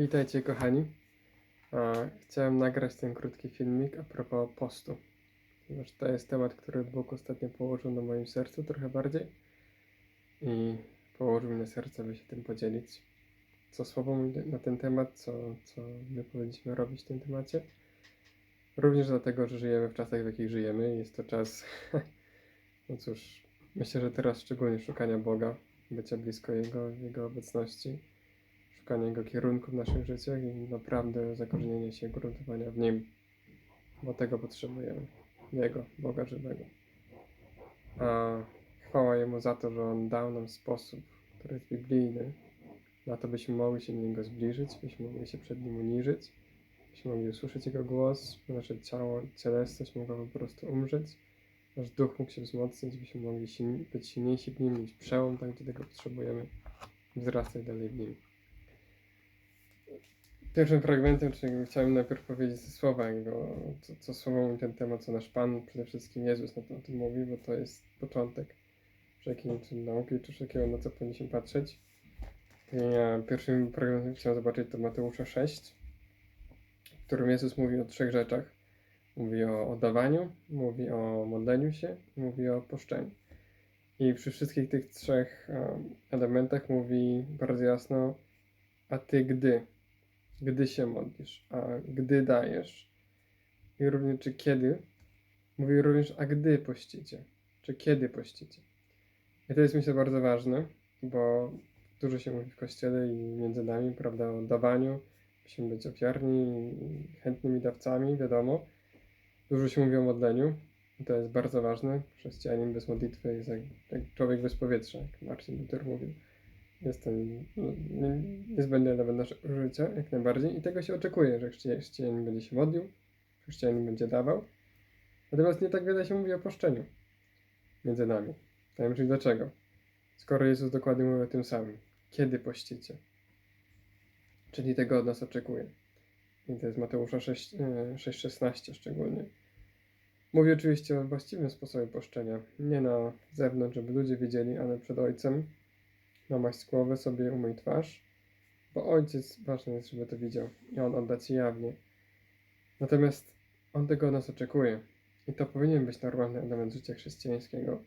Witajcie kochani. Chciałem nagrać ten krótki filmik a propos postu. Ponieważ to jest temat, który Bóg ostatnio położył na moim sercu trochę bardziej. I położył mi na serce, by się tym podzielić. Co słowo na ten temat, co, co my powinniśmy robić w tym temacie. Również dlatego, że żyjemy w czasach, w jakich żyjemy. Jest to czas, no cóż, myślę, że teraz szczególnie szukania Boga, bycia blisko Jego, Jego obecności szukanie Jego kierunku w naszych życiach i naprawdę zakorzenienie się, gruntowania w Nim, bo tego potrzebujemy. Jego, Boga żywego. A chwała Jemu za to, że On dał nam sposób, który jest biblijny, na to, byśmy mogli się do Niego zbliżyć, byśmy mogli się przed Nim uniżyć, byśmy mogli usłyszeć Jego głos, by nasze ciało, cielesność mogła po prostu umrzeć, nasz duch mógł się wzmocnić, byśmy mogli silni, być silniejsi w Nim, mieć przełom tam, gdzie tego potrzebujemy, wzrastać dalej w Nim. Pierwszym fragmentem, czyli chciałem najpierw powiedzieć słowa, jakby, o- co, co słowo mówi ten temat, co nasz Pan, przede wszystkim Jezus na to, o tym mówi, bo to jest początek wszelkiej czy nauki, czy wszelkiego, na co powinniśmy patrzeć. Ja pierwszym fragmentem chciałem zobaczyć to Mateusza 6, w którym Jezus mówi o trzech rzeczach. Mówi o oddawaniu, mówi o modleniu się mówi o poszczeniu. I przy wszystkich tych trzech em, elementach mówi bardzo jasno, a ty gdy gdy się modlisz, a gdy dajesz. I również czy kiedy. Mówi również, a gdy pościcie, czy kiedy pościcie. I to jest myślę bardzo ważne, bo dużo się mówi w kościele i między nami, prawda, o dawaniu. Musimy być ofiarni, chętnymi dawcami, wiadomo. Dużo się mówi o modleniu. I to jest bardzo ważne. Chrześcijanin bez modlitwy jest jak, jak człowiek bez powietrza, jak Marcin Luther mówił jest to no, nie- niezbędny element naszego życia, jak najbardziej. I tego się oczekuje, że chrześci- chrześcijanin będzie się modlił, chrześcijanin będzie dawał. Natomiast nie tak wiele się mówi o poszczeniu między nami. Czyli dlaczego? Skoro Jezus dokładnie mówi o tym samym. Kiedy pościcie? Czyli tego od nas oczekuje. I to jest Mateusza 6, e, 6,16 szczególnie. Mówi oczywiście o właściwym sposobie poszczenia. Nie na zewnątrz, żeby ludzie wiedzieli, ale przed Ojcem, namaść głowę sobie, umyj twarz, bo ojciec ważny jest, żeby to widział i on odda ci jawnie. Natomiast on tego od nas oczekuje i to powinien być normalny element życia chrześcijańskiego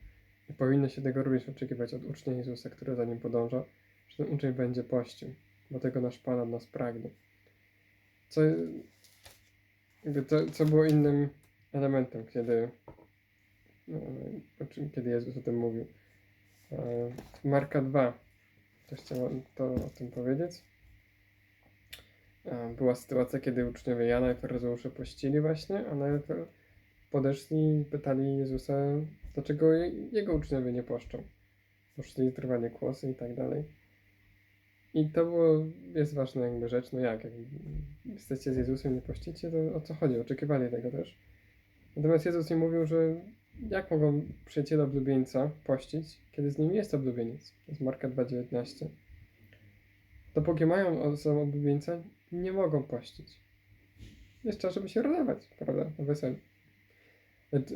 i powinno się tego również oczekiwać od ucznia Jezusa, który za nim podąża, że ten uczeń będzie pościł, bo tego nasz Pan od nas pragnie. Co, to, co było innym elementem, kiedy, no, kiedy Jezus o tym mówił. E, Marka 2. Też chciałem to o tym powiedzieć. E, Była sytuacja, kiedy uczniowie Jana i faryzeusze pościli właśnie, a nawet podeszli i pytali Jezusa, dlaczego je- jego uczniowie nie poszczą. Poszli trwanie kłosy i tak dalej. I to było, jest ważna jakby rzecz, no jak, jak jesteście z Jezusem, nie pościcie, to o co chodzi? Oczekiwali tego też. Natomiast Jezus im mówił, że jak mogą przyjaciele oblubieńca pościć, kiedy z nim jest oblubieniec? Jest Marka 2,19. Dopóki mają osobę oblubieńca, nie mogą pościć. Jest czas, żeby się radować, prawda? Na weselu.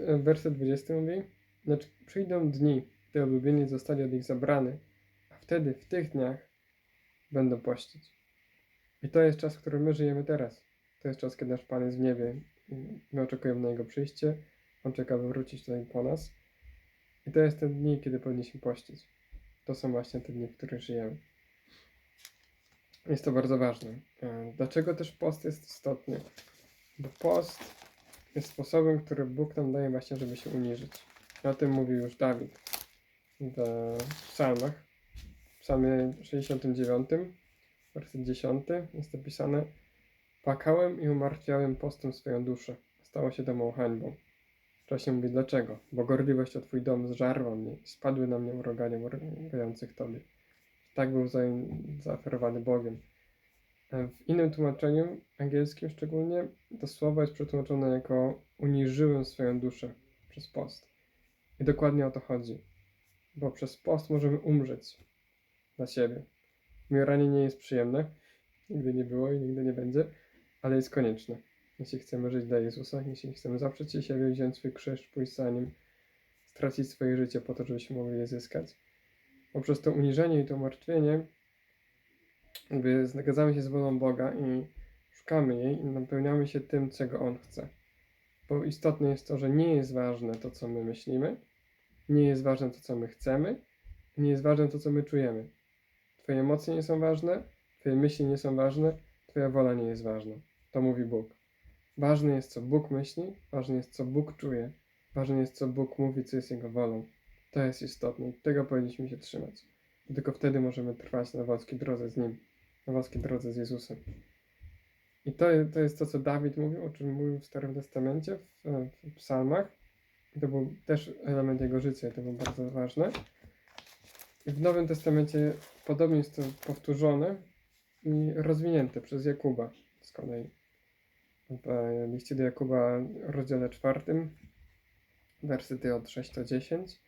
E, Werset 20 mówi, lecz przyjdą dni, gdy oblubieniec zostanie od nich zabrany, a wtedy, w tych dniach, będą pościć. I to jest czas, w którym my żyjemy teraz. To jest czas, kiedy nasz Pan jest w niebie. My oczekujemy na Jego przyjście. On czeka, by wrócić tutaj po nas. I to jest ten dni, kiedy powinniśmy pościć. To są właśnie te dni, w których żyjemy. Jest to bardzo ważne. E, Dlaczego też post jest istotny? Bo post jest sposobem, który Bóg nam daje właśnie, żeby się uniżyć. O tym mówił już Dawid w psalmach. W psalmie 69, werset 10 jest napisane Płakałem i umartwiałem postem swoją duszę. Stało się to mą hańbą. Wcześniej mówi dlaczego? Bo gorliwość o Twój dom zżarła mnie spadły na mnie uroganie urągających Tobie. Tak był za, zaoferowany Bogiem. E, W innym tłumaczeniu, angielskim szczególnie, to słowo jest przetłumaczone jako uniżyłem swoją duszę przez post. I dokładnie o to chodzi. Bo przez post możemy umrzeć dla siebie. Umieranie nie jest przyjemne, nigdy nie było i nigdy nie będzie, ale jest konieczne. Jeśli chcemy żyć dla Jezusa, jeśli chcemy zaprzeć się siebie, wziąć swój krzyż, pójść za Nim, stracić swoje życie po to, żebyśmy mogli je zyskać. Poprzez to uniżenie i to martwienie jakby zgadzamy się z wolą Boga i szukamy jej i napełniamy się tym, czego On chce. Bo istotne jest to, że nie jest ważne to, co my myślimy, nie jest ważne to, co my chcemy, nie jest ważne to, co my czujemy. Twoje emocje nie są ważne, Twoje myśli nie są ważne, Twoja wola nie jest ważna. To mówi Bóg. Ważne jest, co Bóg myśli, ważne jest, co Bóg czuje, ważne jest, co Bóg mówi, co jest Jego wolą. To jest istotne i tego powinniśmy się trzymać. Tylko wtedy możemy trwać na wąskiej drodze z Nim, na wąskiej drodze z Jezusem. I to, to jest to, co Dawid mówił, o czym mówił w Starym Testamencie, w, w psalmach. To był też element jego życia, i to było bardzo ważne. I w Nowym Testamencie podobnie jest to powtórzone i rozwinięte przez Jakuba z kolei. W e, liście do Jakuba, rozdziale czwartym, wersety od 6 do 10.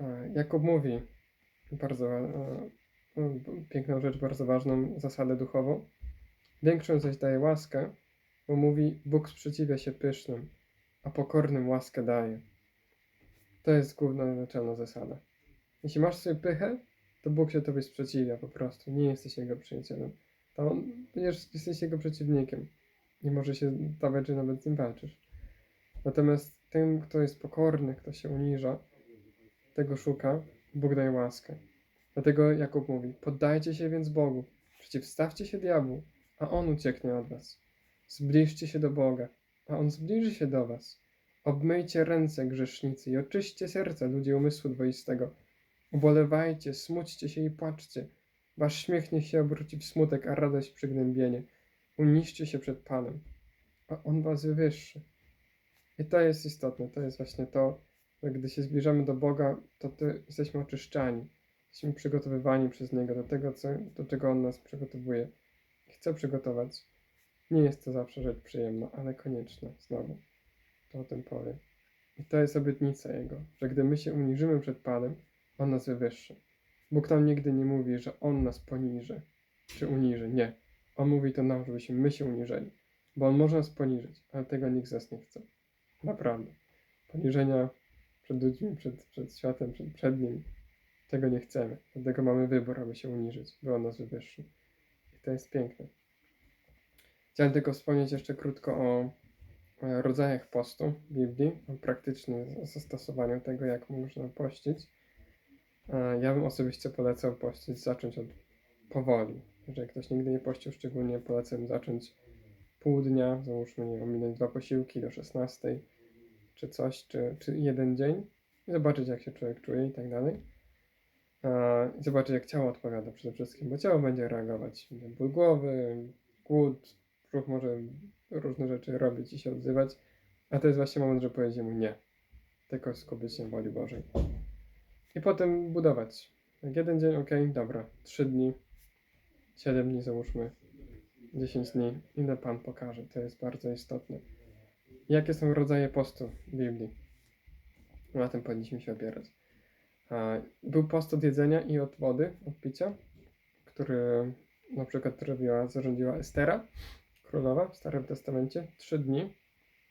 E, Jakub mówi bardzo e, piękną rzecz, bardzo ważną zasadę duchową. Większą zaś daje łaskę, bo mówi, Bóg sprzeciwia się pysznym, a pokornym łaskę daje. To jest główna naczelna zasada. Jeśli masz sobie pychę, to Bóg się tobie sprzeciwia po prostu. Nie jesteś Jego przyjacielem. To on, jesteś Jego przeciwnikiem. Nie może się dawać, że nawet z nim walczysz. Natomiast tym, kto jest pokorny, kto się uniża, tego szuka, Bóg daje łaskę. Dlatego Jakub mówi, poddajcie się więc Bogu, przeciwstawcie się diabłu, a On ucieknie od was. Zbliżcie się do Boga, a On zbliży się do was. Obmyjcie ręce, grzesznicy, i oczyście serce ludzi umysłu dwoistego. Ubolewajcie, smućcie się i płaczcie. Wasz śmiech niech się obróci w smutek, a radość przygnębienie. Uniszcie się przed Panem, a On was wywyższy. I to jest istotne, to jest właśnie to, że gdy się zbliżamy do Boga, to, jesteśmy oczyszczani. Jesteśmy przygotowywani przez Niego do tego, co, do czego On nas przygotowuje. Chce przygotować. Nie jest to zawsze rzecz przyjemna, ale konieczna. Znowu, to o tym powiem. I to jest obietnica Jego, że gdy my się uniżymy przed Panem, On nas wywyższy. Bóg nam nigdy nie mówi, że On nas poniży, czy uniży. Nie. On mówi to nam, żebyśmy my się uniżeli. Bo On może nas poniżyć, ale tego nikt z nas nie chce. Naprawdę. Poniżenia przed ludźmi, przed, przed światem, przed, przed Nim. Tego nie chcemy. Dlatego mamy wybór, aby się uniżyć, by On nas wywyższył. I to jest piękne. Chciałem tylko wspomnieć jeszcze krótko o rodzajach postu w Biblii, o praktycznym zastosowaniu tego, jak można pościć. E, Ja bym osobiście polecał pościć, zacząć od powoli. Jeżeli ktoś nigdy nie pościł, szczególnie polecam zacząć pół dnia, załóżmy, nie wiem, ominąć dwa posiłki do 16, czy coś, czy, czy jeden dzień i zobaczyć, jak się człowiek czuje i tak dalej. I zobaczyć, jak ciało odpowiada przede wszystkim, bo ciało będzie reagować. Ból głowy, głód, brzuch może różne rzeczy robić i się odzywać, a to jest właśnie moment, że powiedzie mu nie. Tylko skupić się na woli Bożej. I potem budować. Jak jeden dzień, ok, dobra, trzy dni, siedem dni załóżmy, 10 dni, ile Pan pokaże. To jest bardzo istotne. Jakie są rodzaje postu w Biblii? Na tym powinniśmy się opierać. Był post od jedzenia i od wody, od picia, który na przykład robiła, zarządziła Estera, królowa w Starym Testamencie. Trzy dni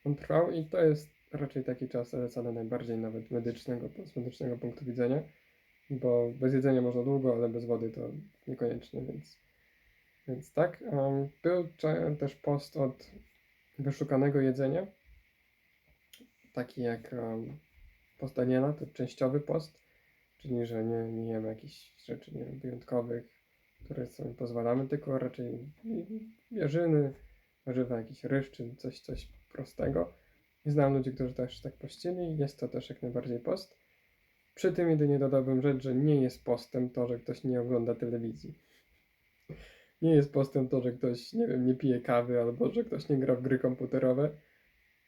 on trwał i to jest raczej taki czas zalecany najbardziej nawet medycznego, z medycznego punktu widzenia, bo bez jedzenia można długo, ale bez wody to niekoniecznie, więc, więc tak. Był też post od wyszukanego jedzenia, taki jak post Daniela, to częściowy post, czyli że nie, nie jemy jakichś rzeczy nie wiem, wyjątkowych, które sobie pozwalamy, tylko raczej jarzyny, warzywa, jakiś ryż, czy coś, coś prostego. I znam ludzi, którzy też tak pościli, jest to też jak najbardziej post. Przy tym jedynie dodałbym rzecz, że nie jest postem to, że ktoś nie ogląda telewizji. Nie jest postem to, że ktoś, nie wiem, nie pije kawy albo że ktoś nie gra w gry komputerowe.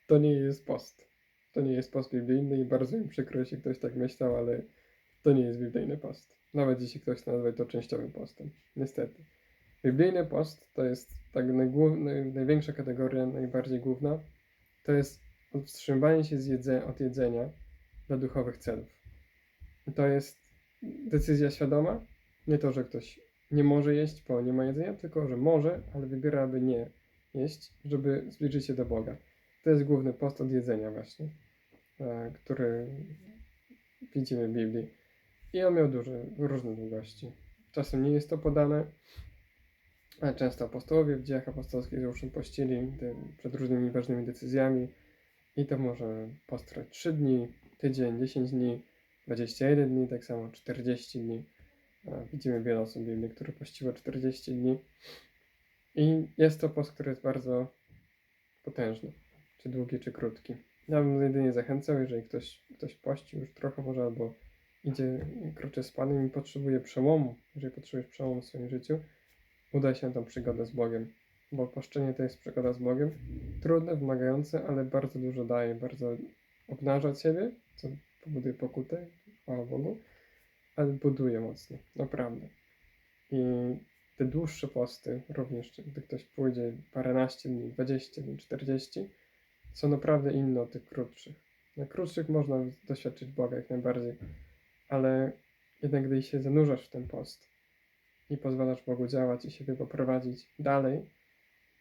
To nie jest post. To nie jest post biblijny i bardzo mi przykro, jeśli ktoś tak myślał, ale to nie jest biblijny post. Nawet jeśli ktoś nazwie to częściowym postem. Niestety. Biblijny post to jest tak najgłów, naj, największa kategoria, najbardziej główna. To jest wstrzymywanie się z jedze, od jedzenia dla duchowych celów. I to jest decyzja świadoma. Nie to, że ktoś nie może jeść, bo nie ma jedzenia, tylko że może, ale wybiera, aby nie jeść, żeby zbliżyć się do Boga. To jest główny post od jedzenia właśnie, e, który widzimy w Biblii. I on miał duże, różne długości. Czasem nie jest to podane, Ale często apostołowie w dziejach apostolskich załóżmy pościli przed różnymi ważnymi decyzjami i to może postrać 3 dni, tydzień, 10 dni, 21 dni, tak samo 40 dni. Widzimy wiele osób Biblii, które pościło 40 dni. I jest to post, który jest bardzo potężny, czy długi, czy krótki. Ja bym jedynie zachęcał, jeżeli ktoś, ktoś pości już trochę może, albo idzie, kroczy z Panem i potrzebuje przełomu, jeżeli potrzebujesz przełomu w swoim życiu, udaj się na tą przygodę z Bogiem, bo poszczenie to jest przygoda z Bogiem, trudne, wymagające, ale bardzo dużo daje, bardzo obnaża Ciebie, co powoduje pokutę, chwała Bogu, ale buduje mocno, naprawdę. I te dłuższe posty, również gdy ktoś pójdzie paręnaście dni, 20 dni, 40, są naprawdę inne od tych krótszych. Na krótszych można doświadczyć Boga jak najbardziej, ale jednak gdy się zanurzasz w ten post i pozwalasz Bogu działać i siebie poprowadzić dalej,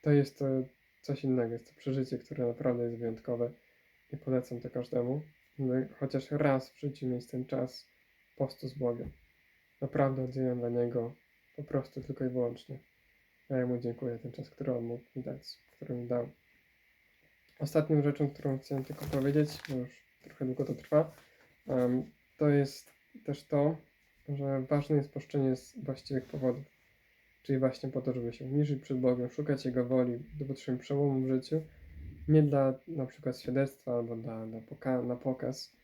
to jest to coś innego. Jest to przeżycie, które naprawdę jest wyjątkowe i polecam to każdemu. Chociaż raz w życiu mieć ten czas postu z Bogiem. Naprawdę oddzieliłem dla Niego po prostu tylko i wyłącznie. Ja Mu dziękuję ten czas, który On mógł mi dać, który mi dał. Ostatnią rzeczą, którą chciałem tylko powiedzieć, bo już trochę długo to trwa, em, to jest też to, że ważne jest poszczenie z właściwych powodów. Czyli właśnie po to, żeby się uniżyć przed Bogiem, szukać Jego woli, potrzebujemy przełomu w życiu, nie dla na przykład świadectwa albo dla, dla poka- na pokaz.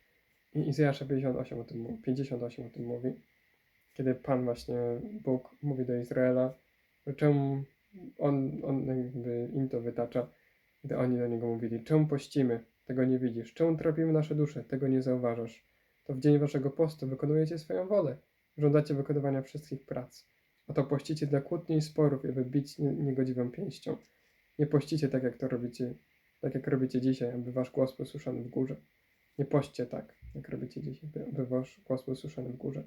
I Izajasza 58 o tym, mówi- 58 o tym mówi, kiedy Pan właśnie, Bóg mówi do Izraela, czemu on, on jakby im to wytacza, gdy oni do Niego mówili, czemu pościmy, tego nie widzisz, czemu tropimy nasze dusze, tego nie zauważasz. To w dzień waszego postu wykonujecie swoją wolę, żądacie wykonywania wszystkich prac. Oto pościcie dla kłótni i sporów, aby bić nie- niegodziwą pięścią. Nie pościcie tak, jak to robicie, tak jak robicie dzisiaj, aby wasz głos był słyszany w górze. Nie poście tak, jak robicie dzisiaj, by- wasz głos był słyszany w górze.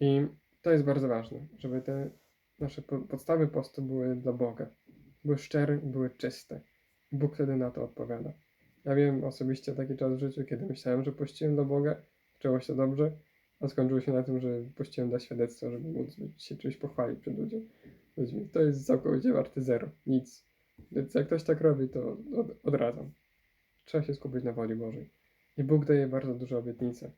I to jest bardzo ważne, żeby te nasze po- podstawy postu były dla Boga. Były szczere były czyste. Bóg wtedy na to odpowiada. Ja wiem osobiście taki czas w życiu, kiedy myślałem, że pościłem dla Boga, zaczęło się dobrze, a skończyło się na tym, że pościłem dla świadectwa, żeby móc się czymś pochwalić przed ludźmi. ludźmi. To jest całkowicie warte zero. Nic. Więc jak ktoś tak robi, to od, odradzam. Trzeba się skupić na woli Bożej. I Bóg daje bardzo duże obietnice.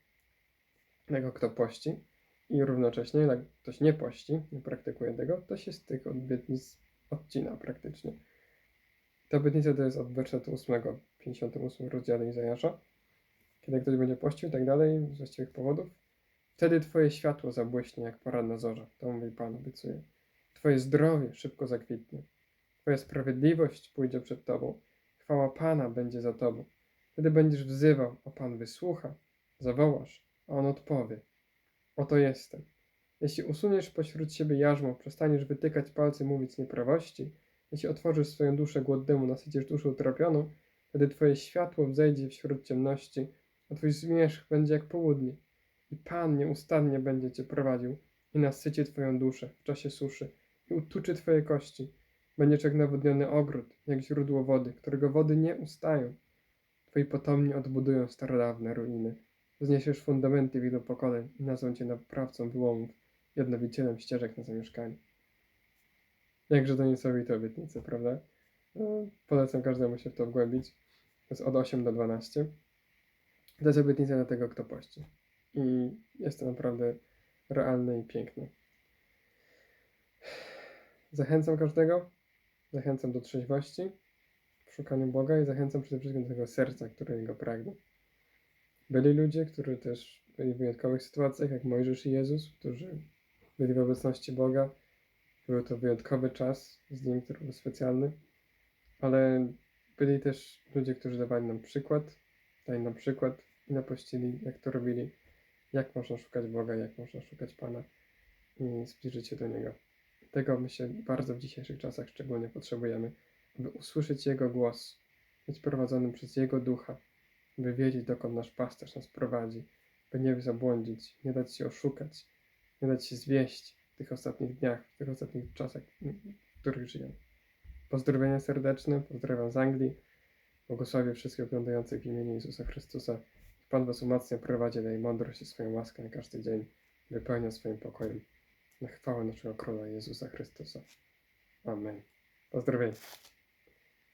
Tego, kto pości i równocześnie, jak ktoś nie pości, nie praktykuje tego, to się z tych obietnic odcina praktycznie. Ta obietnica to jest od wersetu 8, 58 rozdziale Izajasza. Kiedy ktoś będzie pościł i tak dalej, z właściwych powodów, wtedy Twoje światło zabłyśnie jak poranna zorza. To mówi Pan, obiecuje. Twoje zdrowie szybko zakwitnie. Twoja sprawiedliwość pójdzie przed Tobą. Chwała Pana będzie za Tobą. Wtedy będziesz wzywał, a Pan wysłucha. Zawołasz, a On odpowie. Oto jestem. Jeśli usuniesz pośród siebie jarzmo, przestaniesz wytykać palce, mówić nieprawości, jeśli otworzysz swoją duszę głodnemu, nasycisz duszę utropioną, wtedy Twoje światło wzejdzie wśród ciemności, a Twój zmierzch będzie jak południe. I Pan nieustannie będzie Cię prowadził i nasyci Twoją duszę w czasie suszy i utuczy Twoje kości. Będziesz jak nawodniony ogród, jak źródło wody, którego wody nie ustają. Twoi potomni odbudują starodawne ruiny. Wzniesiesz fundamenty wielu pokoleń i nazwą Cię naprawcą wyłomów i odnowicielem ścieżek na zamieszkanie. Jakże to niesamowite obietnice, prawda? No, polecam każdemu się w to wgłębić. To jest od 8 do 12. To jest obietnica dla tego, kto pości. I jest to naprawdę realne i piękne. Zachęcam każdego, zachęcam do trzeźwości szukaniu Boga i zachęcam przede wszystkim do tego serca, które Jego pragnie. Byli ludzie, którzy też byli w wyjątkowych sytuacjach, jak Mojżesz i Jezus, którzy byli w obecności Boga. Był to wyjątkowy czas z Nim, który był specjalny, ale byli też ludzie, którzy dawali nam przykład, dali nam przykład i napościli, jak to robili, jak można szukać Boga, jak można szukać Pana i zbliżyć się do Niego. Tego my się bardzo w dzisiejszych czasach szczególnie potrzebujemy, aby usłyszeć Jego głos, być prowadzonym przez Jego ducha, by wiedzieć, dokąd nasz pasterz nas prowadzi, by nie zabłądzić, nie dać się oszukać, nie dać się zwieść w tych ostatnich dniach, w tych ostatnich czasach, w których żyjemy. Pozdrowienia serdeczne, pozdrawiam z Anglii, błogosławię wszystkich oglądających w imieniu Jezusa Chrystusa. Pan Was umacnia, prowadzi, daje mądrość i swoją łaskę na każdy dzień, wypełnia swoim pokojem na chwałę naszego Króla Jezusa Chrystusa. Amen. Pozdrowienia.